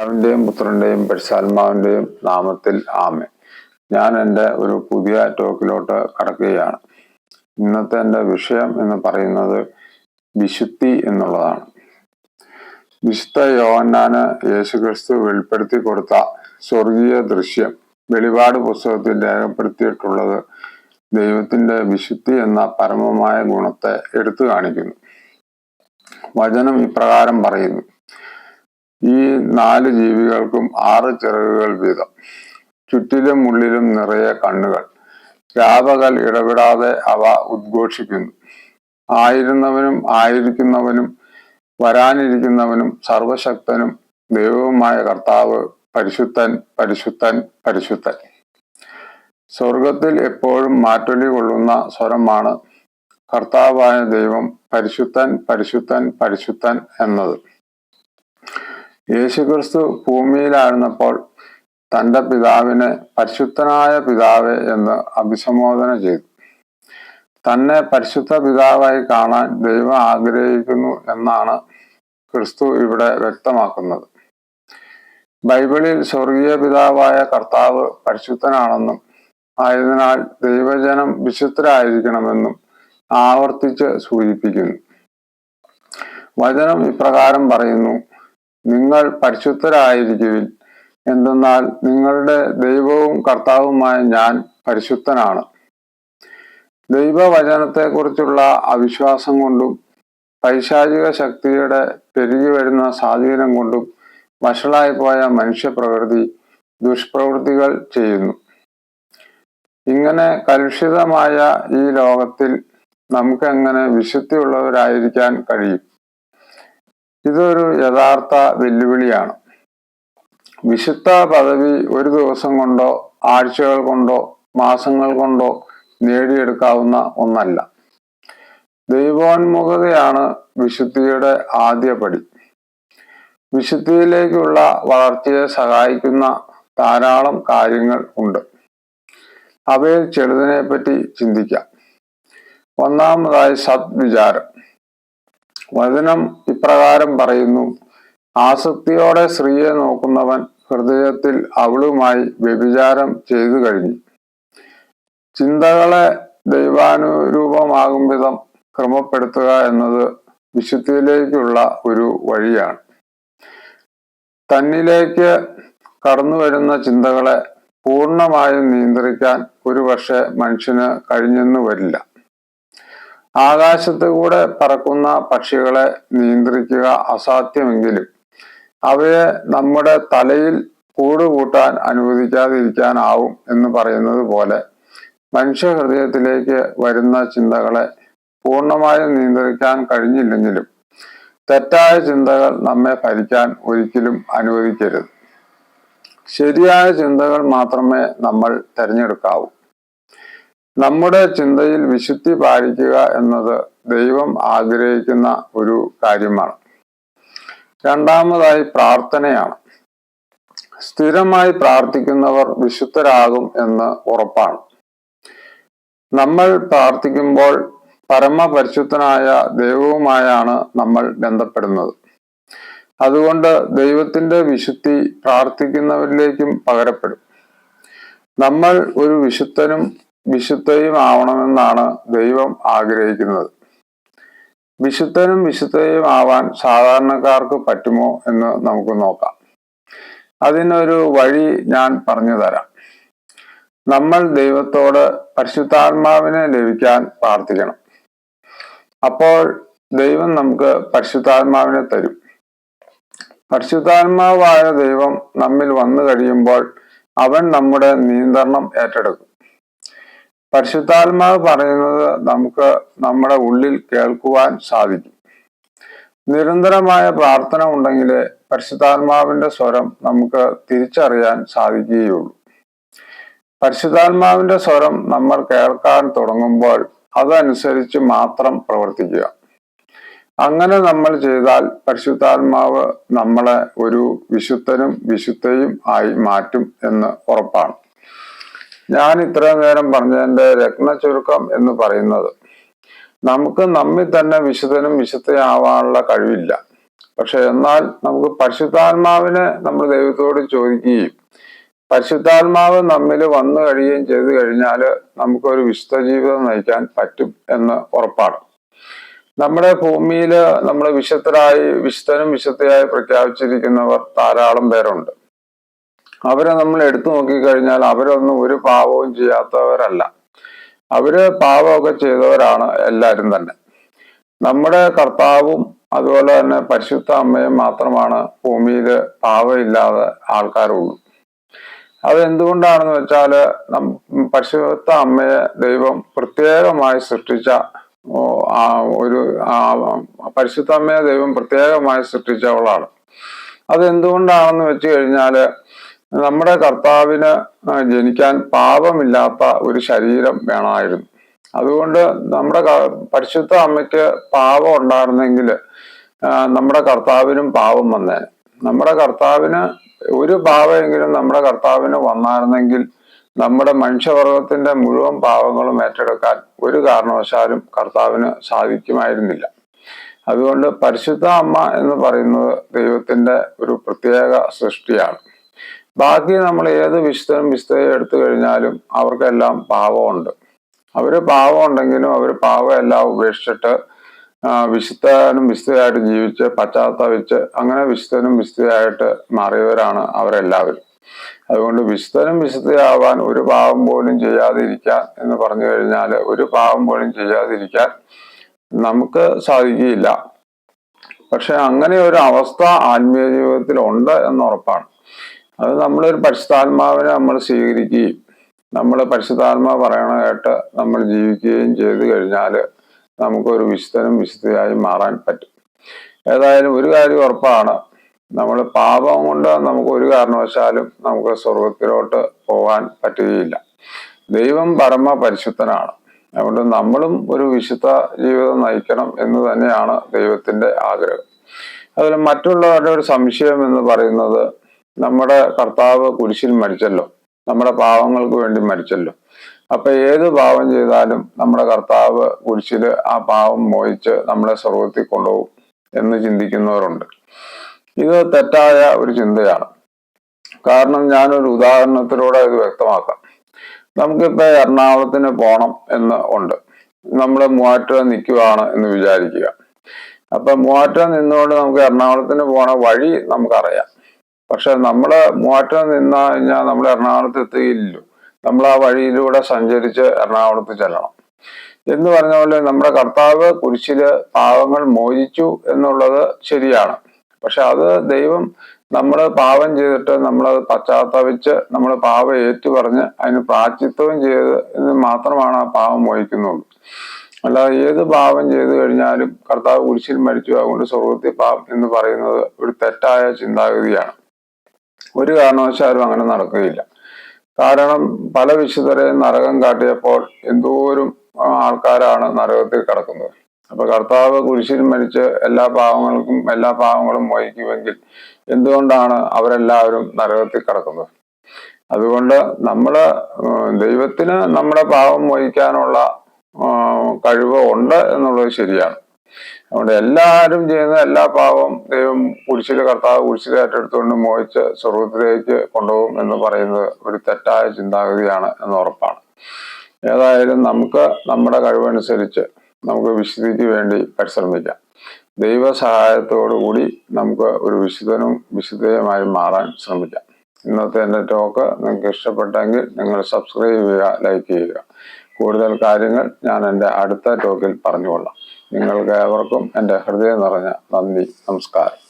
പിതാവിന്റെയും പുത്രന്റെയും പരിശാത്മാവിന്റെയും നാമത്തിൽ ആമെ ഞാൻ എന്റെ ഒരു പുതിയ ടോക്കിലോട്ട് കടക്കുകയാണ്. ഇന്നത്തെ എന്റെ വിഷയം എന്ന് പറയുന്നത് വിശുദ്ധി എന്നുള്ളതാണ്. വിശുദ്ധ യോഹന്നാന് യേശുക്രിസ്തു വെളിപ്പെടുത്തി കൊടുത്ത സ്വർഗീയ ദൃശ്യം വെളിപാട് പുസ്തകത്തിൽ രേഖപ്പെടുത്തിയിട്ടുള്ളത് ദൈവത്തിന്റെ വിശുദ്ധി എന്ന പരമമായ ഗുണത്തെ എടുത്തു കാണിക്കുന്നു. വചനം ഇപ്രകാരം പറയുന്നു. ഈ നാല് ജീവികൾക്കും ആറ് ചിറകുകൾ വീതം. ചുറ്റിലും ഉള്ളിലും നിറയെ കണ്ണുകൾ. രാവകൾ ഇടപെടാതെ അവ ഉദ്ഘോഷിക്കുന്നു. ആയിരുന്നവനും ആയിരിക്കുന്നവനും വരാനിരിക്കുന്നവനും സർവശക്തനും ദൈവവുമായ കർത്താവ് പരിശുദ്ധൻ പരിശുദ്ധൻ പരിശുദ്ധൻ. സ്വർഗത്തിൽ എപ്പോഴും മാറ്റൊലി കൊള്ളുന്ന സ്വരമാണ് കർത്താവായ ദൈവം പരിശുദ്ധൻ പരിശുദ്ധൻ പരിശുദ്ധൻ എന്നത്. യേശുക്രിസ്തു ഭൂമിയിലായിരുന്നപ്പോൾ തന്റെ പിതാവിനെ പരിശുദ്ധനായ പിതാവെ എന്ന് അഭിസംബോധന ചെയ്തു. തന്നെ പരിശുദ്ധ പിതാവായി കാണാൻ ദൈവം ആഗ്രഹിക്കുന്നു എന്നാണ് ക്രിസ്തു ഇവിടെ വ്യക്തമാക്കുന്നത്. ബൈബിളിൽ സ്വർഗീയ പിതാവായ കർത്താവ് പരിശുദ്ധനാണെന്നും ആയതിനാൽ ദൈവജനം വിശുദ്ധരായിരിക്കണമെന്നും ആവർത്തിച്ച് സൂചിപ്പിക്കുന്നു. വചനം ഇപ്രകാരം പറയുന്നു നിങ്ങൾ പരിശുദ്ധരായിരിക്കുവിൻ. എന്തെന്നാൽ നിങ്ങളുടെ ദൈവവും കർത്താവുമായ ഞാൻ പരിശുദ്ധനാണ്. ദൈവവചനത്തെക്കുറിച്ചുള്ള അവിശ്വാസം കൊണ്ടും പൈശാചിക ശക്തിയുടെ പെരുകി വരുന്ന സ്വാധീനം കൊണ്ടും വഷളായി പോയ മനുഷ്യപ്രകൃതി ദുഷ്പ്രവൃത്തികൾ ചെയ്യുന്നു. ഇങ്ങനെ കലുഷിതമായ ഈ ലോകത്തിൽ നമുക്കെങ്ങനെ വിശുദ്ധിയുള്ളവരായിരിക്കാൻ കഴിയും? ഇതൊരു യഥാർത്ഥ വെല്ലുവിളിയാണ്. വിശുദ്ധ പദവി ഒരു ദിവസം കൊണ്ടോ ആഴ്ചകൾ കൊണ്ടോ മാസങ്ങൾ കൊണ്ടോ നേടിയെടുക്കാവുന്ന ഒന്നല്ല. ദൈവോന്മുഖതയാണ് വിശുദ്ധിയുടെ ആദ്യ പടി. വിശുദ്ധിയിലേക്കുള്ള വളർച്ചയെ സഹായിക്കുന്ന ധാരാളം കാര്യങ്ങൾ ഉണ്ട്. അവയിൽ ചെറുതിനെ പറ്റി ചിന്തിക്കാം. ഒന്നാമതായി സദ്വിചാരം. വചനം ഇപ്രകാരം പറയുന്നു. ആസക്തിയോടെ സ്ത്രീയെ നോക്കുന്നവൻ ഹൃദയത്തിൽ അവളുമായി വ്യഭിചാരം ചെയ്തു കഴിഞ്ഞു. ചിന്തകളെ ദൈവാനുരൂപമാകും വിധം ക്രമപ്പെടുത്തുക എന്നത് വിശുദ്ധിയിലേക്കുള്ള ഒരു വഴിയാണ്. തന്നിലേക്ക് കടന്നു വരുന്ന ചിന്തകളെ പൂർണമായും നിയന്ത്രിക്കാൻ ഒരുപക്ഷെ മനുഷ്യന് കഴിഞ്ഞെന്നു വരില്ല. ആകാശത്ത് കൂടെ പറക്കുന്ന പക്ഷികളെ നിയന്ത്രിക്കുക അസാധ്യമെങ്കിലും അവയെ നമ്മുടെ തലയിൽ കൂടുകൂട്ടാൻ അനുവദിക്കാതിരിക്കാനാവും എന്ന് പറയുന്നത് പോലെ മനുഷ്യഹൃദയത്തിലേക്ക് വരുന്ന ചിന്തകളെ പൂർണമായും നിയന്ത്രിക്കാൻ കഴിഞ്ഞില്ലെങ്കിലും തെറ്റായ ചിന്തകൾ നമ്മെ ഭരിക്കാൻ ഒരിക്കലും അനുവദിക്കരുത്. ശരിയായ ചിന്തകൾ മാത്രമേ നമ്മൾ തിരഞ്ഞെടുക്കാവൂ. നമ്മുടെ ചിന്തയിൽ വിശുദ്ധി പാലിക്കുക എന്നത് ദൈവം ആഗ്രഹിക്കുന്ന ഒരു കാര്യമാണ്. രണ്ടാമതായി പ്രാർത്ഥനയാണ്. സ്ഥിരമായി പ്രാർത്ഥിക്കുന്നവർ വിശുദ്ധരാകും എന്ന് ഉറപ്പാണ്. നമ്മൾ പ്രാർത്ഥിക്കുമ്പോൾ പരമപരിശുദ്ധനായ ദൈവവുമായാണ് നമ്മൾ ബന്ധപ്പെടുന്നത്. അതുകൊണ്ട് ദൈവത്തിന്റെ വിശുദ്ധി പ്രാർത്ഥിക്കുന്നവരിലേക്കും പകരപ്പെടും. നമ്മൾ ഒരു വിശുദ്ധനും വിശുദ്ധയും ആവണമെന്നാണ് ദൈവം ആഗ്രഹിക്കുന്നത്. വിശുദ്ധനും വിശുദ്ധയും ആവാൻ സാധാരണക്കാർക്ക് പറ്റുമോ എന്ന് നമുക്ക് നോക്കാം. അതിനൊരു വഴി ഞാൻ പറഞ്ഞു തരാം. നമ്മൾ ദൈവത്തോട് പരിശുദ്ധാത്മാവിനെ ലഭിക്കാൻ പ്രാർത്ഥിക്കണം. അപ്പോൾ ദൈവം നമുക്ക് പരിശുദ്ധാത്മാവിനെ തരും. പരിശുദ്ധാത്മാവായ ദൈവം നമ്മിൽ വന്നു കഴിയുമ്പോൾ അവൻ നമ്മുടെ നിയന്ത്രണം ഏറ്റെടുക്കും. പരിശുദ്ധാത്മാവ് പറയുന്നത് നമുക്ക് നമ്മുടെ ഉള്ളിൽ കേൾക്കുവാൻ സാധിക്കും. നിരന്തരമായ പ്രാർത്ഥന ഉണ്ടെങ്കിൽ പരിശുദ്ധാത്മാവിന്റെ സ്വരം നമുക്ക് തിരിച്ചറിയാൻ സാധിക്കുകയുള്ളൂ. പരിശുദ്ധാത്മാവിന്റെ സ്വരം നമ്മൾ കേൾക്കാൻ തുടങ്ങുമ്പോൾ അതനുസരിച്ച് മാത്രം പ്രവർത്തിക്കുക. അങ്ങനെ നമ്മൾ ചെയ്താൽ പരിശുദ്ധാത്മാവ് നമ്മളെ ഒരു വിശുദ്ധനും വിശുദ്ധയും ആയി മാറ്റും എന്ന് ഉറപ്പാണ്. ഞാൻ ഇത്രയും നേരം പറഞ്ഞതിന്റെ രത്ന ചുരുക്കം എന്ന് പറയുന്നത് നമുക്ക് നമ്മിൽ തന്നെ വിശുദ്ധനും വിശുദ്ധയാവാനുള്ള കഴിവില്ല. പക്ഷെ എന്നാൽ നമുക്ക് പരിശുദ്ധാത്മാവിനെ നമ്മൾ ദൈവത്തോട് ചോദിക്കുകയും പരിശുദ്ധാത്മാവ് നമ്മിൽ വന്നു കഴിയുകയും ചെയ്തു കഴിഞ്ഞാൽ നമുക്കൊരു വിശുദ്ധ ജീവിതം നയിക്കാൻ പറ്റും എന്ന് ഉറപ്പാണ്. നമ്മുടെ ഭൂമിയിൽ നമ്മൾ വിശുദ്ധരായി വിശുദ്ധനും വിശുദ്ധയായി പ്രഖ്യാപിച്ചിരിക്കുന്നവർ ധാരാളം പേരുണ്ട്. അവരെ നമ്മൾ എടുത്തു നോക്കിക്കഴിഞ്ഞാൽ അവരൊന്നും ഒരു പാവവും ചെയ്യാത്തവരല്ല. അവർ പാവമൊക്കെ ചെയ്തവരാണ് എല്ലാവരും തന്നെ. നമ്മുടെ കർത്താവും അതുപോലെ തന്നെ പരിശുദ്ധ അമ്മയും മാത്രമാണ് ഭൂമിയിൽ പാവമില്ലാതെ ആൾക്കാരുള്ളൂ. അതെന്തുകൊണ്ടാണെന്ന് വെച്ചാൽ പരിശുദ്ധ അമ്മയെ ദൈവം പ്രത്യേകമായി സൃഷ്ടിച്ച ഒരു പരിശുദ്ധ അമ്മയെ ദൈവം പ്രത്യേകമായി സൃഷ്ടിച്ചവളാണ് അതെന്തുകൊണ്ടാണെന്ന് വെച്ച് കഴിഞ്ഞാൽ നമ്മുടെ കർത്താവിന് ജനിക്കാൻ പാപമില്ലാത്ത ഒരു ശരീരം വേണമായിരുന്നു. അതുകൊണ്ട് നമ്മുടെ പരിശുദ്ധ അമ്മയ്ക്ക് പാപം ഉണ്ടായിരുന്നെങ്കിൽ നമ്മുടെ കർത്താവിനും പാപം വന്നേ. നമ്മുടെ കർത്താവിന് ഒരു പാവമെങ്കിലും നമ്മുടെ കർത്താവിന് വന്നായിരുന്നെങ്കിൽ നമ്മുടെ മനുഷ്യവർഗത്തിന്റെ മുഴുവൻ പാവങ്ങളും ഏറ്റെടുക്കാൻ ഒരു കാരണവശാലും കർത്താവിന് സാധിക്കുമായിരുന്നില്ല. അതുകൊണ്ട് പരിശുദ്ധ അമ്മ എന്ന് പറയുന്നത് ദൈവത്തിന്റെ ഒരു പ്രത്യേക സൃഷ്ടിയാണ്. ബാക്കി നമ്മൾ ഏത് വിശുദ്ധനും വിശുദ്ധയും എടുത്തു കഴിഞ്ഞാലും അവർക്കെല്ലാം പാവമുണ്ട്. അവർ പാവം ഉണ്ടെങ്കിലും അവർ പാവം എല്ലാം ഉപേക്ഷിച്ചിട്ട് വിശുദ്ധനും വിശുദ്ധയായിട്ട് ജീവിച്ച് പശ്ചാത്തപിച്ച് അങ്ങനെ വിശുദ്ധനും വിശുദ്ധയായിട്ട് മാറിയവരാണ് അവരെല്ലാവരും. അതുകൊണ്ട് വിശുദ്ധനും വിശുദ്ധയാവാൻ ഒരു പാവം പോലും ചെയ്യാതിരിക്കാൻ എന്ന് പറഞ്ഞു കഴിഞ്ഞാൽ ഒരു പാവം പോലും ചെയ്യാതിരിക്കാൻ നമുക്ക് സാധിക്കുകയില്ല. പക്ഷെ അങ്ങനെ ഒരു അവസ്ഥ ആത്മീയ ജീവിതത്തിൽ ഉണ്ട് എന്ന് ഉറപ്പാണ്. അത് നമ്മളൊരു പരിശുദ്ധാത്മാവിനെ നമ്മൾ സ്വീകരിക്കുകയും നമ്മൾ പരിശുദ്ധാത്മാവ് പറയണ കേട്ട് നമ്മൾ ജീവിക്കുകയും ചെയ്തു കഴിഞ്ഞാൽ നമുക്കൊരു വിശുദ്ധനും വിശുദ്ധയായി മാറാൻ പറ്റും. ഏതായാലും ഒരു കാര്യം ഉറപ്പാണ്. നമ്മൾ പാപം കൊണ്ട് നമുക്ക് ഒരു കാരണവശാലും നമുക്ക് സ്വർഗത്തിലോട്ട് പോകാൻ പറ്റുകയില്ല. ദൈവം പരമ പരിശുദ്ധനാണ്. അതുകൊണ്ട് നമ്മളും ഒരു വിശുദ്ധ ജീവിതം നയിക്കണം എന്ന് തന്നെയാണ് ദൈവത്തിന്റെ ആഗ്രഹം. അതുപോലെ മറ്റുള്ളവരുടെ ഒരു സംശയം എന്ന് പറയുന്നത് നമ്മുടെ കർത്താവ് കുരിശിൽ മരിച്ചല്ലോ. നമ്മുടെ പാവങ്ങൾക്ക് വേണ്ടി മരിച്ചല്ലോ. അപ്പൊ ഏത് പാവം ചെയ്താലും നമ്മുടെ കർത്താവ് കുരിശിൽ ആ പാവം മോഹിച്ച് നമ്മളെ സ്വർഗത്തിൽ കൊണ്ടുപോകും എന്ന് ചിന്തിക്കുന്നവരുണ്ട്. ഇത് തെറ്റായ ഒരു ചിന്തയാണ്. കാരണം ഞാനൊരു ഉദാഹരണത്തിലൂടെ ഇത് വ്യക്തമാക്കാം. നമുക്കിപ്പോ എറണാകുളത്തിന് പോണം എന്ന് ഉണ്ട്. നമ്മൾ മൂവാറ്റുപുഴ നിൽക്കുവാണ് എന്ന് വിചാരിക്കുക. അപ്പൊ മൂവാറ്റുപുഴ നിന്നുകൊണ്ട് നമുക്ക് എറണാകുളത്തിന് പോണ വഴി നമുക്കറിയാം. പക്ഷെ നമ്മൾ മൂവാറ്റം നിന്ന് കഴിഞ്ഞാൽ നമ്മൾ എറണാകുളത്ത് എത്തുകയില്ലല്ലോ. നമ്മൾ ആ വഴിയിലൂടെ സഞ്ചരിച്ച് എറണാകുളത്ത് ചെല്ലണം. എന്ന് പറഞ്ഞ പോലെ നമ്മുടെ കർത്താവ് കുരിശിൽ പാവങ്ങൾ മോചിച്ചു എന്നുള്ളത് ശരിയാണ്. പക്ഷെ അത് ദൈവം നമ്മൾ പാവം ചെയ്തിട്ട് നമ്മൾ പശ്ചാത്തപിച്ച് നമ്മൾ പാവം ഏറ്റു പറഞ്ഞ് അതിന് പ്രാച്ചിത്വം ചെയ്ത് എന്ന് മാത്രമാണ് ആ പാവം മോഹിക്കുന്നുള്ളൂ. അല്ലാതെ ഏത് പാവം ചെയ്തു കഴിഞ്ഞാലും കർത്താവ് കുരിശിൽ മരിച്ചു. അതുകൊണ്ട് സ്വർഗത്തിൽ പാപം എന്ന് പറയുന്നത് ഒരു തെറ്റായ ചിന്താഗതിയാണ്. ഒരു കാരണവശാലും അങ്ങനെ നടക്കുകയില്ല. കാരണം പല വിശുദ്ധരെയും നരകം കാട്ടിയപ്പോൾ എന്തോരും ആൾക്കാരാണ് നരകത്തിൽ കിടക്കുന്നത്. അപ്പൊ കർത്താവ് കുരിശിൽ മരിച്ച് എല്ലാ പാവങ്ങൾക്കും എല്ലാ പാവങ്ങളും മോഹിക്കുമെങ്കിൽ എന്തുകൊണ്ടാണ് അവരെല്ലാവരും നരകത്തിൽ കിടക്കുന്നത്? അതുകൊണ്ട് നമ്മൾ ദൈവത്തിന് നമ്മുടെ പാവം മോഹിക്കാനുള്ള കഴിവ് ഉണ്ട് എന്നുള്ളത് ശരിയാണ്. അതുകൊണ്ട് എല്ലാവരും ചെയ്യുന്ന എല്ലാ പാവം ദൈവം കുരിശിലെ കർത്താവ് എടുത്തുകൊണ്ട് മോഹിച്ച് സ്വർഗത്തിലേക്ക് കൊണ്ടുപോകും എന്ന് പറയുന്നത് ഒരു തെറ്റായ ചിന്താഗതിയാണ് എന്ന് ഉറപ്പാണ്. ഏതായാലും നമുക്ക് നമ്മുടെ കഴിവനുസരിച്ച് നമുക്ക് വിശുദ്ധിക്ക് വേണ്ടി പരിശ്രമിക്കാം. സഹായത്തോടുകൂടി നമുക്ക് ഒരു വിശുദ്ധനും വിശുദ്ധയുമായി മാറാൻ ശ്രമിക്കാം. ഇന്നത്തെ എന്റെ ടോക്ക് നിങ്ങൾക്ക് ഇഷ്ടപ്പെട്ടെങ്കിൽ നിങ്ങൾ സബ്സ്ക്രൈബ് ചെയ്യുക ലൈക്ക് ചെയ്യുക. കൂടുതൽ കാര്യങ്ങൾ ഞാൻ എന്റെ അടുത്ത ടോക്കിൽ പറഞ്ഞുകൊള്ളാം. നിങ്ങൾക്ക് ഏവർക്കും എന്റെ ഹൃദയം നിറഞ്ഞ നന്ദി നമസ്കാരം.